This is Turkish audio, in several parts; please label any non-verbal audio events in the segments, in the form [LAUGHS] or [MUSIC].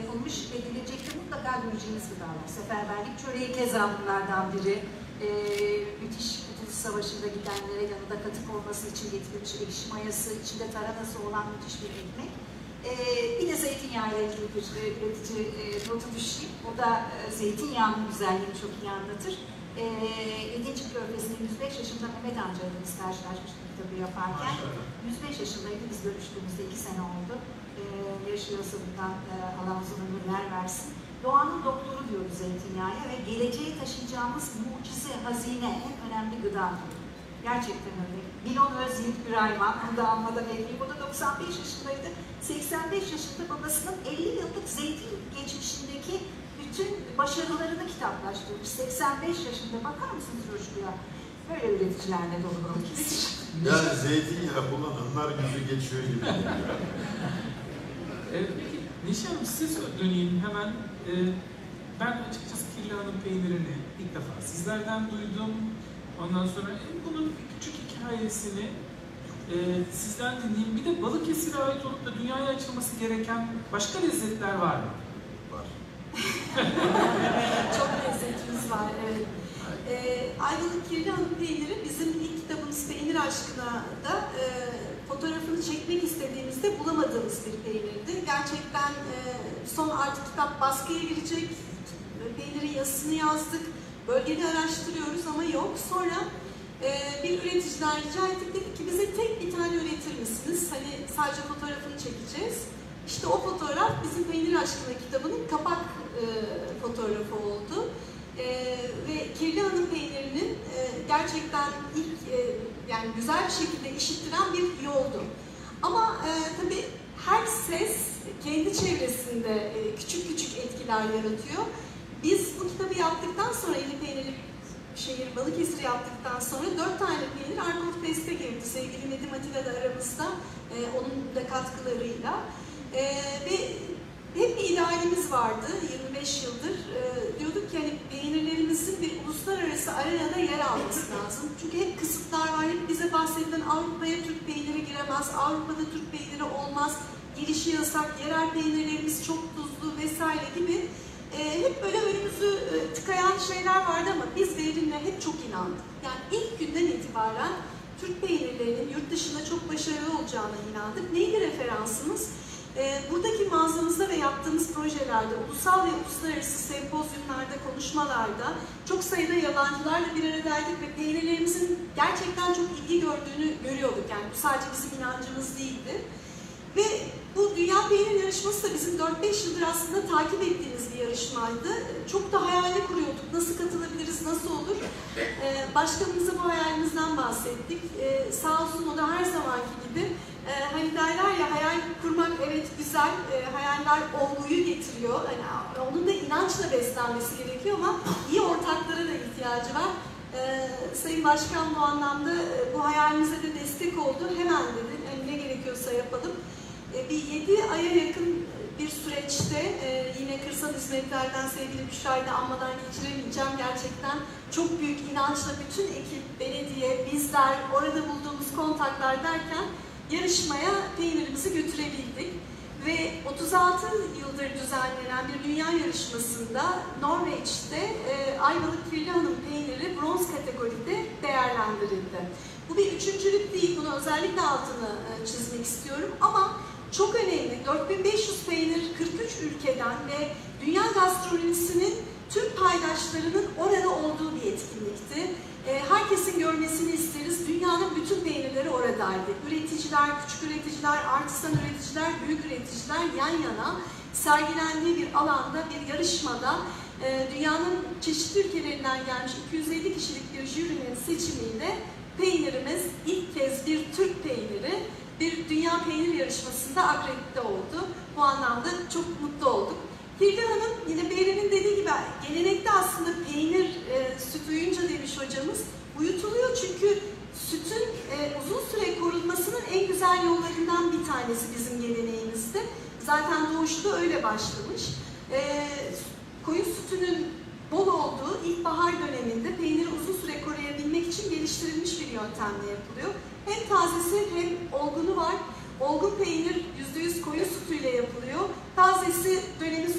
yapılmış ve gelecekte mutlaka göreceğimiz gıdalar. Seferberlik çöreği keza bunlardan biri. Ee, müthiş Kurtuluş Savaşı'nda gidenlere yanında katık olması için getirilmiş ekşi mayası, içinde taranası olan müthiş bir ekmek. Ee, bir de zeytinyağı ile ilgili bir e, üretici e, notu düşeyim. O da e, zeytinyağının güzelliğini çok iyi anlatır. E, 7. Körfezi'nin 105 yaşında Mehmet amcayla biz karşılaşmıştık kitabı yaparken. 105 yaşındaydı, biz görüştüğümüzde 2 sene oldu. E, yaşıyorsa buradan e, Allah uzun ömürler versin. Doğanın doktoru diyoruz zeytinyağı ve geleceğe taşıyacağımız mucize, hazine, en önemli gıda. Gerçekten öyle. Milon Özyiğit bir hayvan, onu da anmadan evliyim. O da 95 yaşındaydı. 85 yaşında babasının 50 yıllık zeytin geçmişindeki bütün başarılarını kitaplaştırmış. 85 yaşında bakar mısınız Coşku'ya? Böyle üreticilerle dolu balık Yani zeytinyağı kullananlar yüzü geçiyor gibi. Ee, [LAUGHS] peki Neşe Hanım size döneyim hemen. Ee, ben açıkçası Kirlihan'ın peynirini ilk defa sizlerden duydum. Ondan sonra e, bunun bir küçük hikayesini e, sizden dinleyeyim. Bir de Balıkesir'e ait olup da dünyaya açılması gereken başka lezzetler var mı? Çok lezzetimiz var. Evet. Ee, Ayvalık Kirli Hanım peyniri bizim ilk kitabımız Peynir Aşkı'na da e, fotoğrafını çekmek istediğimizde bulamadığımız bir peynirdi. Gerçekten e, son artık kitap baskıya girecek. E, Peynirin yazısını yazdık. Bölgede araştırıyoruz ama yok. Sonra e, bir üreticiden rica ettik. Dedik ki bize tek bir tane üretir misiniz? Hani sadece fotoğrafını çekeceğiz. İşte o fotoğraf bizim Peynir Aşkı'na kitabının kapak e, fotoğrafı oldu. E, ve Kirli Hanım peynirinin e, gerçekten ilk e, yani güzel bir şekilde işittiren bir yoldu. Ama e, tabii her ses kendi çevresinde e, küçük küçük etkiler yaratıyor. Biz bu kitabı yaptıktan sonra Eli Peyniri şehir Balıkesir yaptıktan sonra dört tane peynir Arnavut Test'e girdi. Sevgili Nedim Atilla da aramızda e, onun da katkılarıyla. E, ve hep bir idealimiz vardı 25 yıldır. E, diyorduk ki hani peynirlerimizin bir uluslararası arenada yer alması lazım. Çünkü hep kısıtlar var. Hep bize bahsedilen Avrupa'ya Türk peyniri giremez, Avrupa'da Türk peyniri olmaz, girişi yasak, yerel peynirlerimiz çok tuzlu vesaire gibi e, hep böyle önümüzü e, tıkayan şeyler vardı ama biz Berin'le hep çok inandık. Yani ilk günden itibaren Türk peynirlerinin yurt dışında çok başarılı olacağına inandık. Neydi referansımız? E, buradaki mağazamızda ve yaptığımız projelerde, ulusal ve uluslararası sempozyumlarda, konuşmalarda çok sayıda yabancılarla bir aradaydık ve peynirlerimizin gerçekten çok ilgi gördüğünü görüyorduk. Yani bu sadece bizim inancımız değildi. Ve bu Dünya Peynir Yarışması da bizim 4-5 yıldır aslında takip ettiğimiz bir yarışmaydı. Çok da hayali kuruyorduk. Nasıl katılabiliriz, nasıl olur? Ee, başkanımıza bu hayalimizden bahsettik. Ee, sağ olsun o da her zamanki gibi e, hani derler ya hayal kurmak evet güzel, e, hayaller olguyu getiriyor. Hani onun da inançla beslenmesi gerekiyor ama iyi ortaklara da ihtiyacı var. Ee, Sayın Başkan bu anlamda e, bu hayalimize de destek oldu. Hemen dedi, hani ne gerekiyorsa yapalım. E, bir 7 aya yakın bir süreçte e, yine kırsal hizmetlerden sevgili Büşra'yı da anmadan geçiremeyeceğim. Gerçekten çok büyük inançla bütün ekip, belediye, bizler, orada bulduğumuz kontaklar derken yarışmaya peynirimizi götürebildik. Ve 36 yıldır düzenlenen bir dünya yarışmasında Norveç'te e, Ayvalık Kirli Hanım peyniri bronz kategoride değerlendirildi. Bu bir üçüncülük değil, bunu özellikle altını e, çizmek istiyorum ama çok önemli. 4500 peynir 43 ülkeden ve dünya gastronomisinin tüm paydaşlarının orada olduğu bir etkinlikti. E, herkesin görmesini isteriz. Dünyanın bütün peynirleri oradaydı. Üreticiler, küçük üreticiler, artisan üreticiler, büyük üreticiler yan yana sergilendiği bir alanda, bir yarışmada e, dünyanın çeşitli ülkelerinden gelmiş 250 kişilik bir jürinin seçimiyle peynirimiz ilk kez bir Türk peyniri bir dünya peynir yarışmasında akredite oldu. Bu anlamda çok mutlu olduk. Hilde Hanım yine Beyren'in dediği gibi gelenekte aslında peynir e, süt uyunca demiş hocamız uyutuluyor çünkü sütün e, uzun süre korunmasının en güzel yollarından bir tanesi bizim geleneğimizde. Zaten doğuşu da öyle başlamış. E, koyun sütünün bol olduğu ilkbahar döneminde peyniri uzun süre koruyabilmek için geliştirilmiş bir yöntemle yapılıyor. Hem tazesi hem olgunu var. Olgun peynir %100 koyun sütüyle yapılıyor. Tazesi dönemi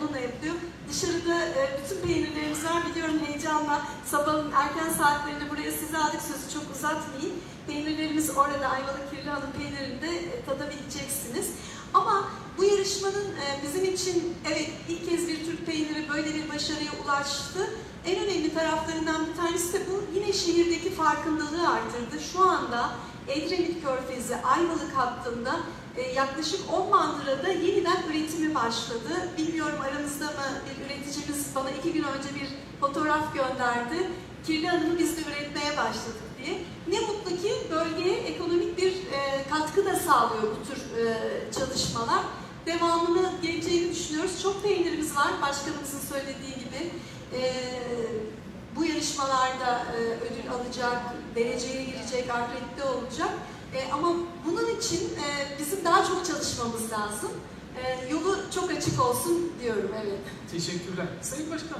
onunla yapıyor. Dışarıda e, bütün peynirlerimiz var. Biliyorum heyecanla sabahın erken saatlerinde buraya size aldık sözü çok uzatmayayım. Peynirlerimiz orada Ayvalık Kirli Hanım peynirini e, tadabileceksiniz. Ama bu yarışmanın e, bizim için evet ilk kez bir Türk peyniri böyle bir başarıya ulaştı. En önemli taraflarından bir tanesi de bu yine şehirdeki farkındalığı artırdı. Şu anda Edremit Körfezi Ayvalık hattında yaklaşık 10 mandırada yeniden üretimi başladı. Bilmiyorum aranızda mı bir üreticimiz bana iki gün önce bir fotoğraf gönderdi. Kirli Hanım'ı biz de üretmeye başladık diye. Ne mutlu ki bölgeye ekonomik bir e, katkı da sağlıyor bu tür e, çalışmalar. Devamını geleceğini düşünüyoruz. Çok peynirimiz var başkanımızın söylediği gibi. E, bu yarışmalarda ödül alacak, dereceye girecek, akredite olacak. E, ama bunun için e, bizim daha çok çalışmamız lazım. E, yolu çok açık olsun diyorum, evet. Teşekkürler. Sayın Başkan,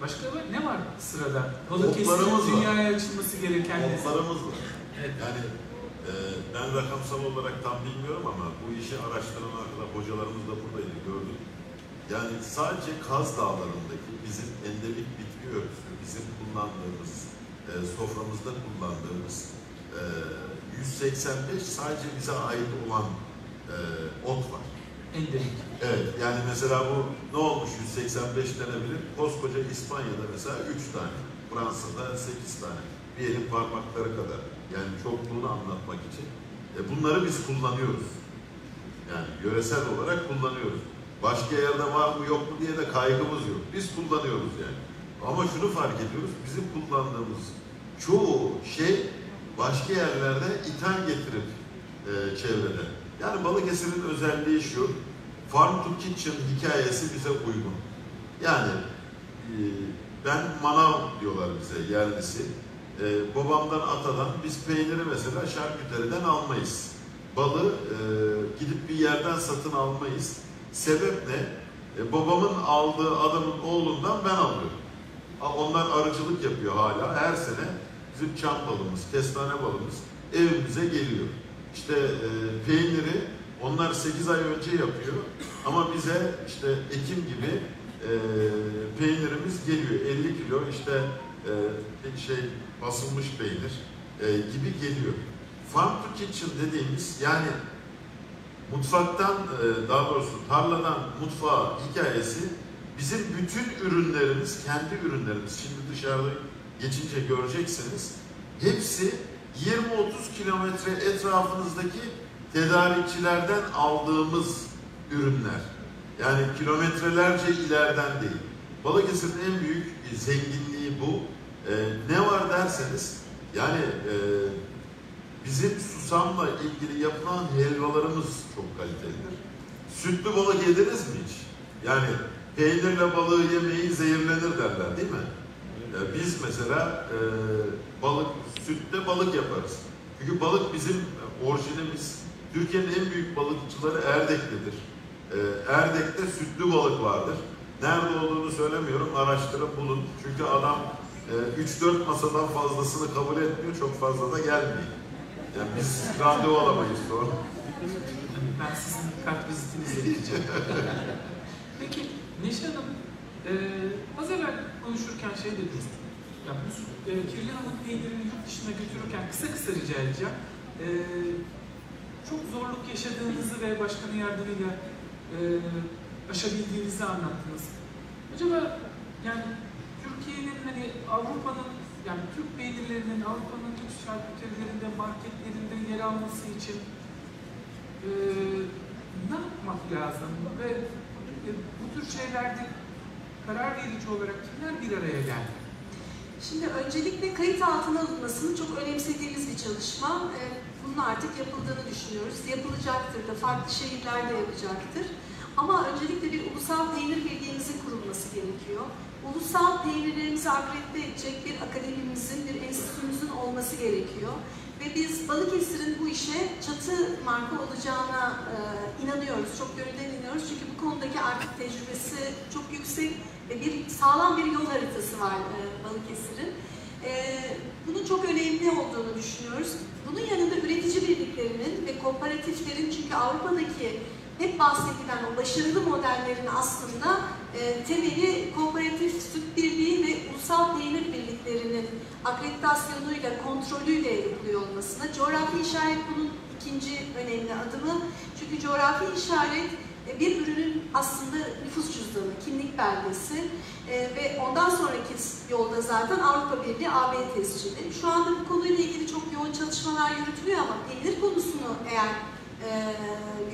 başka var- ne var sırada? Balıkesir'in var. dünyaya açılması gereken Notlarımız var. Evet. Yani e, ben rakamsal olarak tam bilmiyorum ama bu işi araştıran arkadaş hocalarımız da buradaydı gördük. Yani sadece Kaz Dağları'ndaki bizim endemik bitki örtüsü, bizim kullandığımız, e, soframızda kullandığımız e, 185 sadece bize ait olan e, ot var. endemik. Evet, yani mesela bu ne olmuş 185 denebilir? Koskoca İspanya'da mesela 3 tane, Fransa'da 8 tane. Bir elin parmakları kadar. Yani çokluğunu anlatmak için. E bunları biz kullanıyoruz. Yani yöresel olarak kullanıyoruz. Başka yerde var mı yok mu diye de kaygımız yok. Biz kullanıyoruz yani. Ama şunu fark ediyoruz, bizim kullandığımız çoğu şey başka yerlerde ithal getirip e, çevrede. Yani Balıkesir'in özelliği şu, Farm to Kitchen hikayesi bize uygun. Yani e, ben manav diyorlar bize yerlisi. E, babamdan atadan biz peyniri mesela şarküteriden almayız. Balı e, gidip bir yerden satın almayız. Sebep ne? E, babamın aldığı adamın oğlundan ben alıyorum. Onlar arıcılık yapıyor hala. Her sene bizim çam balımız, kestane balımız evimize geliyor. İşte e, peyniri onlar 8 ay önce yapıyor ama bize işte Ekim gibi e, peynirimiz geliyor. 50 kilo işte e, şey basılmış peynir e, gibi geliyor. Farm to kitchen dediğimiz yani mutfaktan e, daha doğrusu tarladan mutfağa hikayesi bizim bütün ürünlerimiz, kendi ürünlerimiz şimdi dışarıda geçince göreceksiniz hepsi 20-30 kilometre etrafınızdaki tedarikçilerden aldığımız ürünler. Yani kilometrelerce ileriden değil. Balıkesir'in en büyük zenginliği bu. E, ne var derseniz yani e, bizim susamla ilgili yapılan helvalarımız çok kalitelidir. Sütlü balık yediniz mi hiç? Yani peynirle balığı yemeyi zehirlenir derler değil mi? E, biz mesela e, balık, sütle balık yaparız. Çünkü balık bizim orijinimiz. Türkiye'nin en büyük balıkçıları Erdek'tedir. E, Erdek'te sütlü balık vardır. Nerede olduğunu söylemiyorum, araştırıp bulun. Çünkü adam e, 3-4 masadan fazlasını kabul etmiyor, çok fazla da gelmiyor. Yani biz randevu alamayız sonra. Ben sizin kart vizitinize gideceğim. [LAUGHS] Peki Neşe Hanım, e, az evvel konuşurken şey dediniz. Ya bu e, kirli hamur peynirini yurt dışına götürürken kısa kısa rica edeceğim. E, çok zorluk yaşadığınızı ve başkanın yardımıyla e, aşabildiğinizi anlattınız. Acaba yani Türkiye'nin hani Avrupa'nın yani Türk peynirlerinin Avrupa'nın Türk şarküterilerinde, marketlerinde yer alması için e, ne yapmak lazım ve e, bu tür şeylerde karar verici olarak kimler bir araya geldi? Şimdi öncelikle kayıt altına alınmasını çok önemsediğimiz bir çalışma. Ee, Bunun artık yapıldığını düşünüyoruz. Yapılacaktır da, farklı şehirlerde yapacaktır. Ama öncelikle bir ulusal peynir birliğimizin kurulması gerekiyor. Ulusal peynirlerimizi akredite edecek bir akademimizin, bir enstitümüzün olması gerekiyor. Ve biz Balıkesir'in bu işe çatı marka olacağına e, inanıyoruz. Çok gönülden inanıyoruz. Çünkü bu konudaki artık tecrübesi çok yüksek ve bir sağlam bir yol haritası var e, Balıkesir'in. E, bunun çok önemli olduğunu düşünüyoruz. Bunun yanında üretici birliklerinin ve kooperatiflerin çünkü Avrupa'daki hep bahsedilen o başarılı modellerin aslında e, temeli kooperatif süt birliği ve ulusal peynir birliklerinin akreditasyonuyla, kontrolüyle yapılıyor olmasına. Coğrafi işaret bunun ikinci önemli adımı. Çünkü coğrafi işaret e, bir ürünün aslında nüfus cüzdanı, kimlik belgesi e, ve ondan sonraki yolda zaten Avrupa Birliği AB tescili. Şu anda bu konuyla ilgili çok yoğun çalışmalar yürütülüyor ama peynir konusunu eğer e,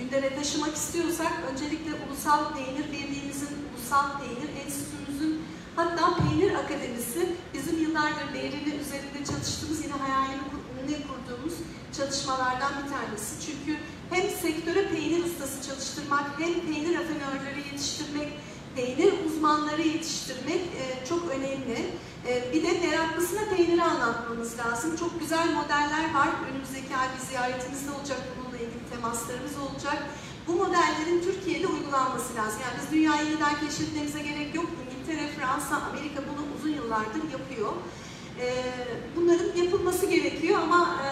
gündeme taşımak istiyorsak öncelikle Ulusal Peynir Birliğimizin, Ulusal Peynir Enstitümüzün hatta Peynir Akademisi bizim yıllardır değerini üzerinde çalıştığımız yine hayalini kur- kurduğumuz çalışmalardan bir tanesi. Çünkü hem sektöre peynir ustası çalıştırmak, hem peynir rafinörleri yetiştirmek, peynir uzmanları yetiştirmek e, çok önemli. E, bir de meraklısına peyniri anlatmamız lazım. Çok güzel modeller var. Önümüzdeki ay bir ziyaretimizde olacak. Bununla ilgili temaslarımız olacak. Bu modellerin Türkiye'de uygulanması lazım. Yani biz dünyayı yeniden keşfetmemize gerek yok. İngiltere, Fransa, Amerika bunu uzun yıllardır yapıyor. E, bunların yapılması gerekiyor ama e,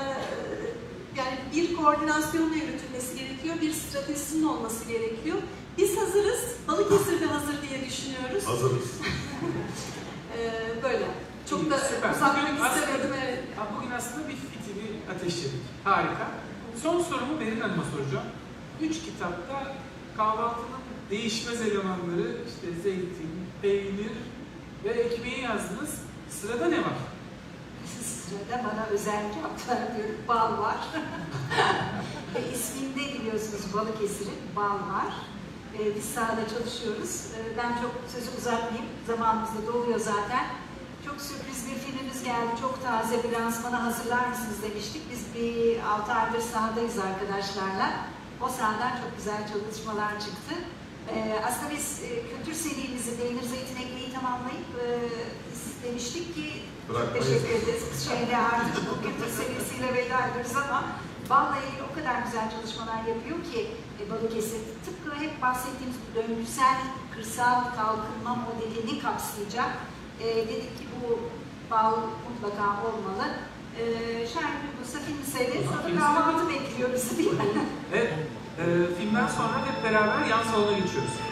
yani bir koordinasyonla yürütülmesi gerekiyor, bir stratejisinin olması gerekiyor. Biz hazırız, Balıkesir de hazır diye düşünüyoruz. Hazırız. [LAUGHS] Ee, böyle. Çok da Süper. aslında- istemedim. Evet. Bugün aslında bir fitili ateşledik. Harika. Son sorumu Berin Hanım'a soracağım. Üç kitapta kahvaltının değişmez elemanları, işte zeytin, peynir ve ekmeği yazdınız. Sırada ne var? Sırada bana özel cevaplar diyorum. Bal var. [LAUGHS] Ve isminde biliyorsunuz Balıkesir'in bal var. Ee, biz sahada çalışıyoruz. Ee, ben çok sözü uzatmayayım. Zamanımız da doluyor zaten. Çok sürpriz bir filmimiz geldi. Çok taze bir lansmana hazırlar mısınız demiştik. Biz bir 6 aydır sahadayız arkadaşlarla. O sahadan çok güzel çalışmalar çıktı. Ee, aslında biz e, kültür serimizi peynir zeytin ekmeği tamamlayıp e, demiştik ki Bırakmayız. teşekkür ederiz. Şeyde artık bu kültür serisiyle veda ediyoruz ama Balla ilgili o kadar güzel çalışmalar yapıyor ki e, Balıkesir tıpkı hep bahsettiğimiz bu döngüsel kırsal kalkınma modelini kapsayacak. E, dedik ki bu bal mutlaka olmalı. E, Şahin Gülbüz'e filmi seyret, Tamam, sonra kahvaltı bekliyoruz değil [LAUGHS] mi? Ve e, filmden sonra hep beraber yan salona geçiyoruz.